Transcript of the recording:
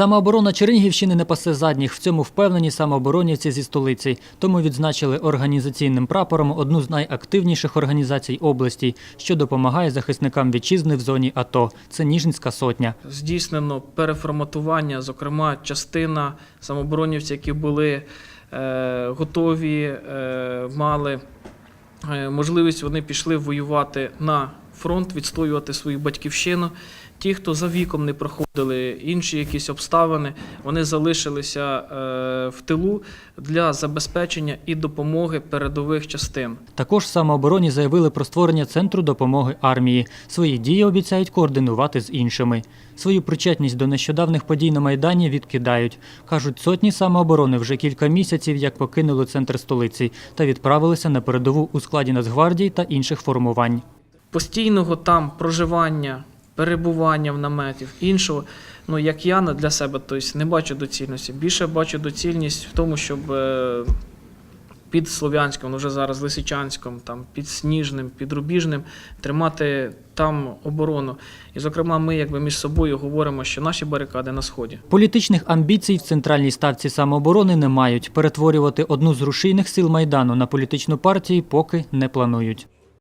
Самооборона Чернігівщини не пасе задніх. В цьому впевнені самооборонівці зі столиці. Тому відзначили організаційним прапором одну з найактивніших організацій області, що допомагає захисникам вітчизни в зоні АТО. Це Ніжинська сотня. здійснено переформатування, зокрема, частина самооборонівців, які були е, готові, е, мали е, можливість, вони пішли воювати на фронт, відстоювати свою батьківщину. Ті, хто за віком не проходили інші якісь обставини, вони залишилися е, в тилу для забезпечення і допомоги передових частин. Також самообороні заявили про створення центру допомоги армії. Свої дії обіцяють координувати з іншими. Свою причетність до нещодавних подій на Майдані відкидають. Кажуть, сотні самооборони вже кілька місяців як покинули центр столиці та відправилися на передову у складі Нацгвардії та інших формувань. Постійного там проживання, перебування в наметів, іншого, ну як я для себе тобто, не бачу доцільності. Більше бачу доцільність в тому, щоб е, під Слов'янськом, ну, вже зараз Лисичанськом, там, під Сніжним, під Рубіжним тримати там оборону. І, зокрема, ми якби між собою говоримо, що наші барикади на сході. Політичних амбіцій в центральній ставці самооборони не мають. Перетворювати одну з рушійних сил майдану на політичну партію поки не планують.